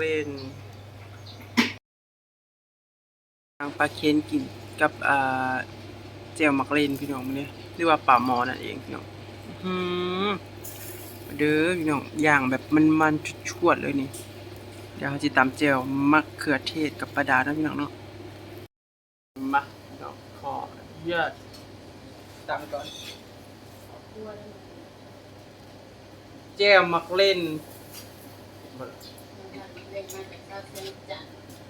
เล่นทางปลาเค็นกินกับอ่าเจียวมักเล่นพี่น้องเนี้หรือว่าป่าหมอนั่นเองพี่น้องอื้อหือเด้อพี่น้องอย่างแบบมันๆชวดเลยนี่ เดี๋ยวเราจะตำเจียวมะเขือเทศกับปลาดาเนาะพี่น้องเนาะมาพี่น้องขออนุญาตตำก่อนแจ้วมักเล่น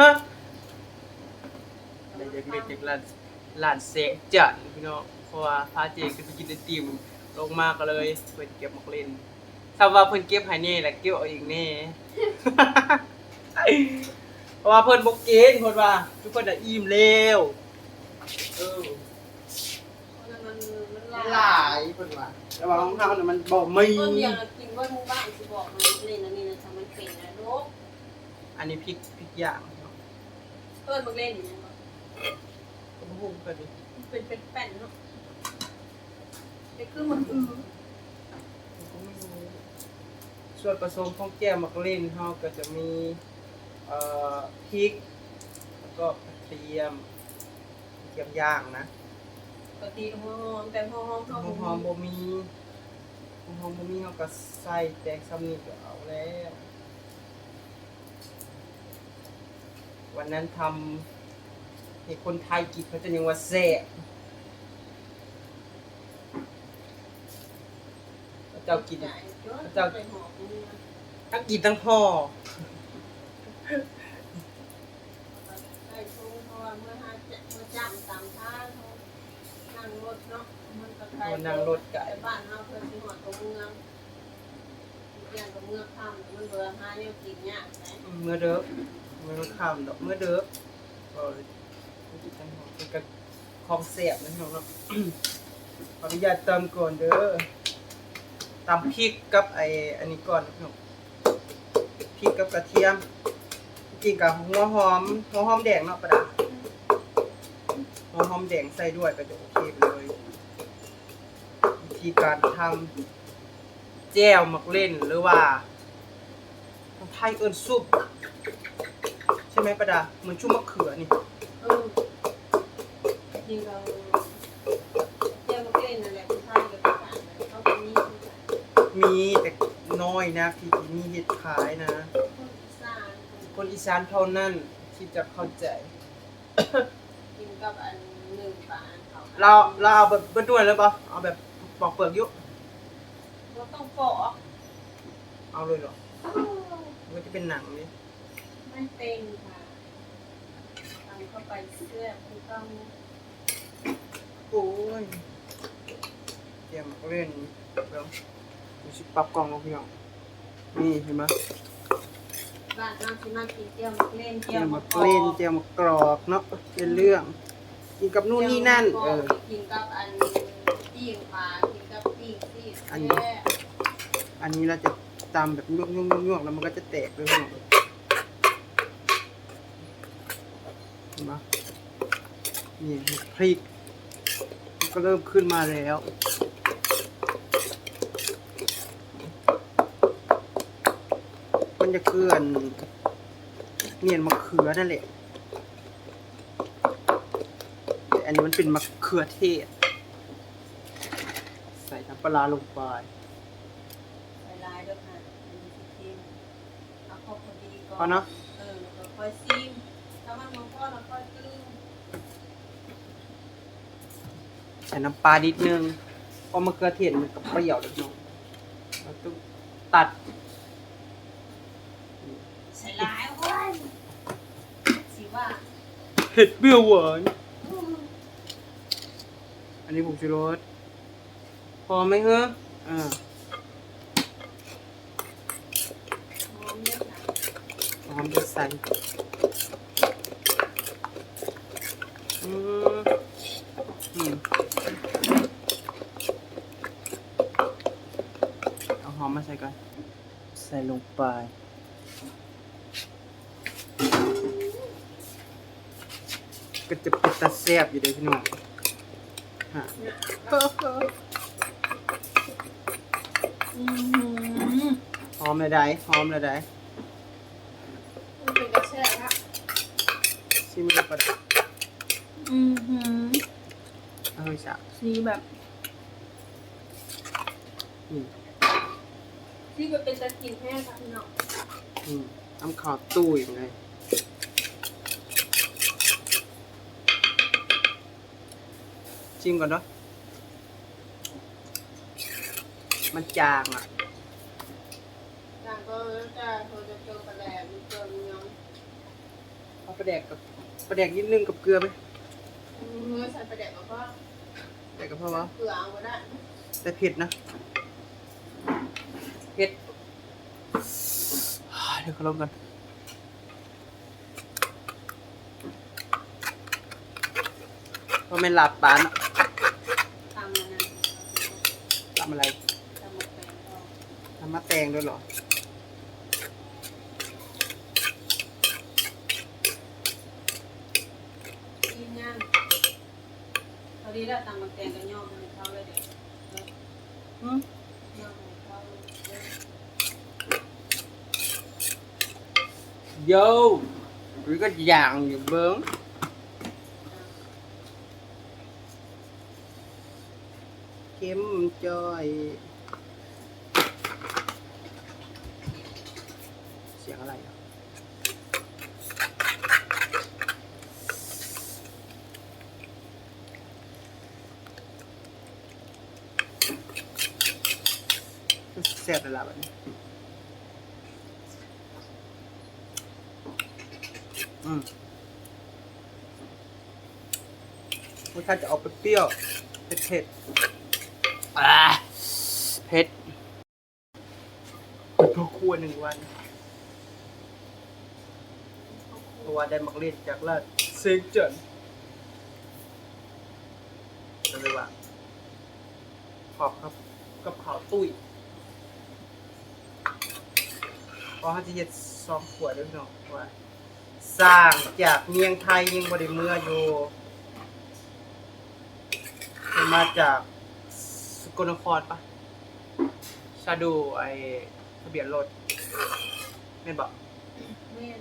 ฮะเด็กๆเด็กๆร้านร้านเสียงจัดพี่น้องเพราะว่าพาเจขึ้นไปกินไอติมลงมาก็เลยเพิ่นเก็บมักเล่นถ้าว่าเพิ่นเก็บให้แน่แล้วเก็บเอาเองแน่ เพราะว่าเพิ่นบ่เกณฑ์เพิ่นว่า ทุกคนน่ะอิ่มแล้วเออหลายเพิ่นว่าแต่ว่าของเฮาน่ะมันบ่มีต้นเดียวเรากินว่าหมู่บ้านสิบอกมันเล่นอันนี้นะทำมันเป็นนะลูก อันนี้พริกพริกย่างเอิ้นมันเล่นอย่างนี้ก็บ่ฮู้กันดิมันเป็นเป็นแป้นเนาะแต่คือมันอือผมก็ไม่รู้ส่วนผสมของแก้วมักเล่นเฮาก็จะมีเอ่อพริก แล้วก็กระเทียมกระเทียมย่างนะปกติหอมแต่หอมหอมหอมบ่มีหอมหอมบ่มีเฮาก็ใส่แตกซ้ำนี่ก็เอาแล้ว วันนั้นทำให้คนไทยกินเขาจะยังว่าแซ่บเจ้ากินเจ้าทั้งกินทั้งห่อมันนั่งรถไก่บ้านเฮาเพิ่นสิหอดตัวเมืองเรียนกับเมืองค่ำมันเบื่อหาแนวกินยากไหมเมื่อเด้อ เมื่อค่ำดอกเมื่อเด้อก็กินทั้งห่อเป็นกับของแซ่บนะพี่น้องเนาะขออนุญาตเติมก่อนเด้อตำพริกกับไอ้อันนี้ก่อนพี่น้องพริกกับกระเทียมจริงกับหัวหอมหัวหอมแดงเนาะประดาหัวหอมแดงใส่ด้วยก็จะโอเคไปเลยวิธีการทำแจ่วมักเล่นหรือว่าไทยเอิ้นซุป ช่ไหมประดาเหมือนชุ่มมะเขือนี่เออจริงเราเจ้าเล่นนั่นแหละผู้ชายกับผู้ชายเขาเป็นนี่ผู้ชายมีแต่น้อยนะที่มีเห็ดขายนะ คนอีสานคนอีสานเท่านั้นที่จะเข้าใจ กินกับอันหนึ่งปลาเขาเราเราเอาแบบเบิ้ด้วยแล้วปะเอาแบบปอกเปลือกอยุเราต้องปอกเอาเลยเหรอมันจะเป็นหนังนี่ ไม่เป็นค่ะทำเข้าไปเสื้อคือต้องโอ้ยเตรียมเล่นเดี๋ยวดูสิปรับกล่องลงพี่น้องนี่เห็นไหมบ้านน้ำที่มากินเจียวมะเล่นเตเจีรียยวมมะมากเล่นเตรียมมากรอกเนาะเป็นเรื่องกินกับนู่นนี่นั่น เออ กินกับอันปิ้งปลากินกับปิ้งซีดอันนี้แย่อันนี้เราจะตำแบบยวกยวกยวกแล้วมันก็จะแตกเลยพี่น้อง เห็นไหมนี่พริกมันก็เริ่มขึ้นมาแล้วมันจะเคลื่อนเนียนมะเขือนั่นแหละแต่อันนี้มันเป็นมะเขือเทศ ใส่น้ำปลาร้าลงไปใส่ลายด้วยค่ะอันนี้สิชิมเอาพอพอดีก่อนพอเนาะเออแล้วก็ค่อยซิม ถ้ามันมองพ่อเราค่อยกลืนใส่น้ำปลานิดนึงเพราะมะเขือเทศมันก็เปรี้ยวเล็กน้อยเราต้องตัดใส่ลายโอ้ยสิว่าเผ็ดเปรี้ยวหวาน อืมอันนี้ผงชูรสพอไหมเฮ้ออ่าหอมเยอะค่ะหอมจะใส่อืมอืม เอาหอมมาใส่ก่อน ใส่ลงไปก็จะเป็นตาแซ่บอยู่เด้อพี่น้องฮะอืมหอมเลยได้หอมเลยได้ ช่ครับ ชิมแล้วก็ อือหือ เอาไป สักสีแบบอืมสีแบบเป็นตะกินแห้งค่ะพี่น้องอืมน้ำขาวตู้ยังไงชิมก่อนเนาะมันจางอะ จางก็จะโทรจะเจอกระแดดมีเจอมีน้องเอาปลาแดกกับปลาแดกนิดนึงกับเกลือไหมเมื่อใส่ประเด็ดแล้วก็ แดกกับพ่อวะเกลือเอาก็ได้แต่เผ็ดนะเผ็ดเดี๋ยวเขาลงกันเพราะไม่หลับปานอะตามนั้นนะทำอะไรตามหมดแปลงก็ทำมะแตงด้วยเหรอ กินงานพอ ดีแล้วตามหมดแปลงก็ย่อมให้เขาเลยเด็กอืมย่อมให้เขาเลยโยหรือก็อย่างอยู่เบิ้งเข้มจอย เสียงอะไรอะ แซ่บเลยล่ะแบบนี้อืมรสชาติจะออกเปรี้ยวๆเผ็ดๆอ่าเผ็ดพอคั่วหนึ่งวันเพราะว่าได้มักเล่นจากลาดเซงเจินเลยว่าขอบครับกับข่าวตุ้ย เพราะเขาจะเย็ดซองขวดด้วยเนาะว่าสร้างจากเมียงไทยยังบริเมื่ออยู่เป็นมาจากสกลนครปะชาดูไอทะเบียนรถแม่นบอกแม่น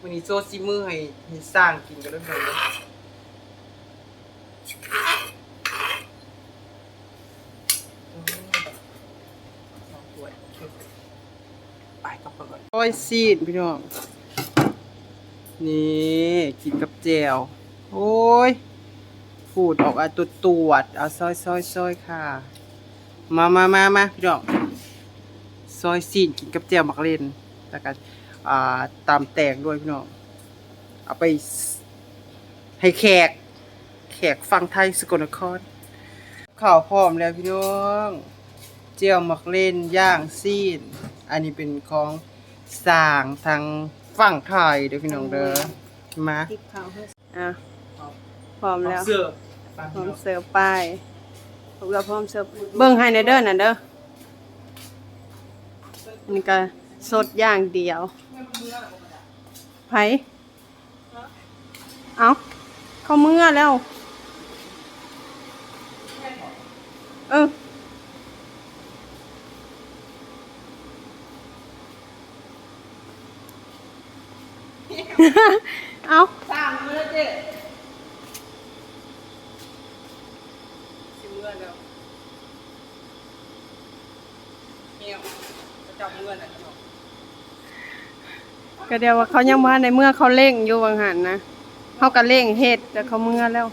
วันนี้โซซิมือให้ให้สร้างกินกันด้วยกันนะโอ้ยสองถ้วยโอเคไปกลับไปก่อน โอ้ยซีดพี่น้อง นี่กินกับแจวโอ้ยฟูดออกอะตัวตรวจเอาซอยซอยซอยค่ะ มามามามาพี่น้องซอยซีนกินกับแจวมักเล่นแล้วก็อ่าตามแตงด้วยพี่น้อง เอาไป ให้แขก แขกฟังไทยสกลนครข้าวพร้อมแล้วพี่น้อง เจียวหมักเล่นย่างซีน อันนี้เป็นของ สร้างทางฝั่งไทยเด้อพี่น้องเด้อมาติดเขาให้อะพร้อมแล้วเสิร์ฟพร้อมเสิร์ฟไปพวกเราพร้อมเสิร์ฟเบิ่งให้ในเด้อน่ะเด้ออันนี้ก็สดอย่างเดียวไผเอาเข้าเมื่อแล้ว เอาสร้างมือเจ๊สิมือแล้วเมียวจะจับมือน่ะพี่น้องก็เดียวว่าเขายังมาในเมื่อเขาเร่งอยู่วังหันนะเขาก็เร่งเฮ็ดแต่เขาเมื่อแล้ว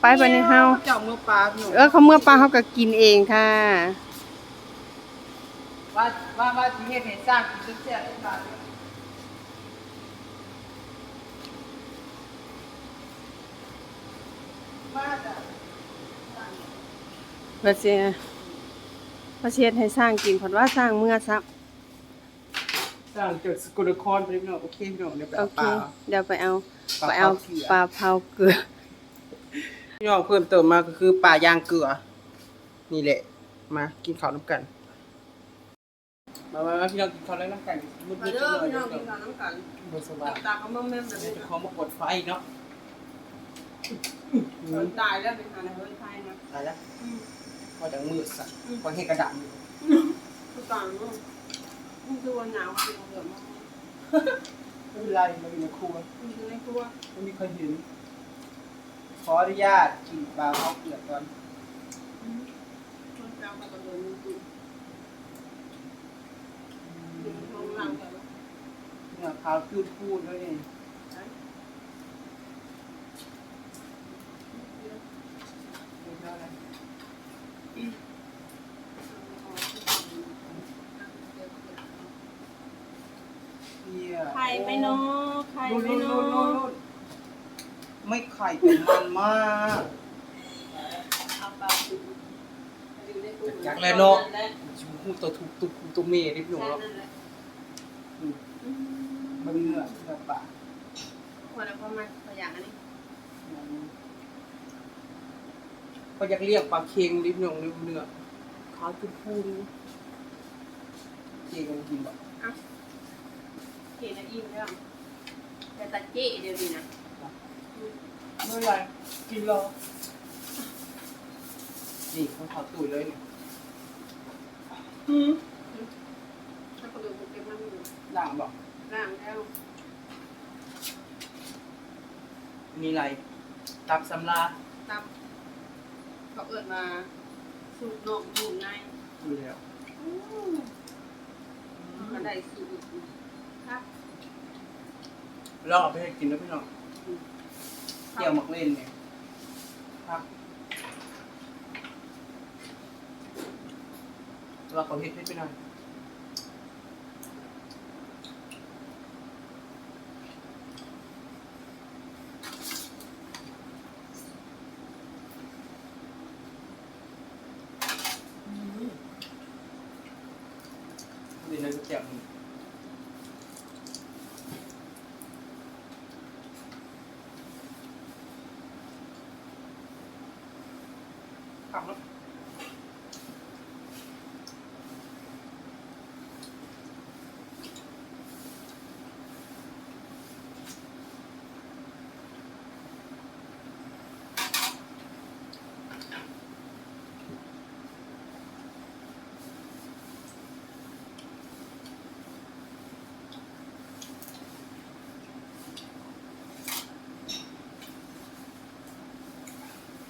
ไปไปนี่เฮาจับมือปลาพี่น้องเออเขาเมื่อปลาเขาก็กินเองค่ะว่าว่าว่าที่เฮ็ดให้สร้างกินเสียทุกบาท มาจ้ะเพื่อเสียเพื่อเสียให้สร้างกินเพราะว่าสร้างเมื่อซับสร้างจุดสกุลนครไปพี่น้องโอเคพี่น้องเดี๋ยวไปโอเอาเคปลา เดี๋ยวไปเอาปลาไปเอาเผาเกลือ ปลาเผาเกลือ พี่น้องเพิ่มเติมมาก็คือปลาย่างเกลือ นี่แหละ มากินข้าวน้ำกัน มามามาพี่น้องกินข้าวแล้วน้ำกันมืดมาๆเด้อจังพี่เลน้อยงกินข้าวน้ำกันบนสบายตาเขามาแม่มแบบเดี๋นี้ยวจะขอมากดไฟเนาะคน ตายแล้วเป็นหาในเมืองไทยนะตายแล้วพอจากมืดสักพอเห็นกระดาษอยู่ทุกต่างเนาะมันคือวันหนาวคือเดือดมากไม่เป็นไรมาอยู่ในครัวมันคือในครัวไม่มีใครเห็นขออนุญาตกินปลาข้าวเปลือกก่อนมันเราก็โดนกินห้องเราแต่ว่าเนี่ยขาวพูดพูดแล้วนี่ไม่เท่าไหร่เหี้ย ไข่ไหม่เนาะไข่นู่นนู่นเนานู่นนู่นไม่ไข่เป็นมันมากเอาปลาดูอยู่ในตู้จากแล้วเนาะชูหูตัวทุกตุกตัวเมย์ดิบหนูเนาะนั่นแหละอืมมันเนื้อเนื้อปลาคนละประมาณตัวอย่างอันนี้ก็อยากเรียกปลาเค็งริบหนงริบเนื้อขาวจุดพูนเจกันกินแบบเห็นแล้วอิ่มแล้ว แต่ตะเจ๊เดี๋ยวนี้นะเมื่อไรกินรอนี่เขาขอตุ๋ยเลยเนี่ยถ้ากระดูกเก็บมันอยู่ด่างบอกล่างแล้วมีอะไรตับสำลาตับเขาเอิดมาสูตรนอกสูตรในอยู่แล้วก็ได้สูตรครับ ลองเอาไปให้กินนะพี่น้องเกี่ยวหมักเล่นเนี่ยครับเราเขาเห็ดให้ไปหน่อย ขับแล้ว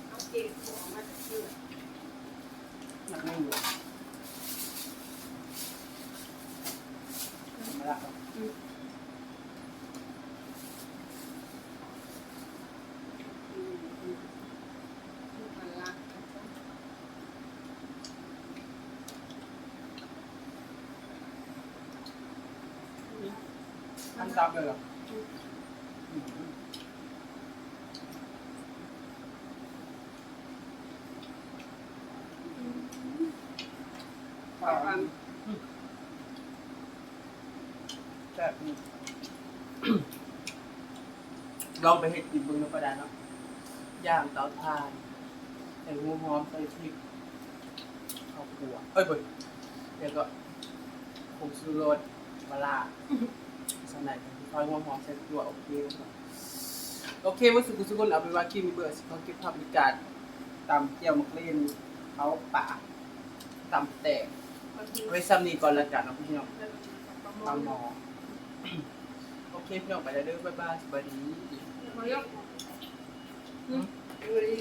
เอาเก็บหัวมาจากเชือก หนัก ไม่อยู่มาละครับอืมอืมอืมมันละท่านซับเลยเหรออืม ปลาความ แซ่บนี่ ลองไปเห็ดกินเบึงนก็ได้เนาะย่างเตาถ่านใส่หัวหอมใส่พริกข้าวคั่วเอ้ยเบิดเดี๋ยวก็ผงชูรสมะลาสำหรับซอยหัวหอมใส่ตัวโอเคนะครับโอเคว่าสุกุสุกุนเอาไปว่ากินเบื่อสิเขาเก็บภาพบรรยากาศตำเจียวมะเล่นเขาป่าตำแตกไว้ซ้ำนี้ก่อนละกันเนาะพี่น้องตามหมอโอเคพี่น้องไปแล้วเด้อบ๊ายบายสวัสดี มายกอืมดูดี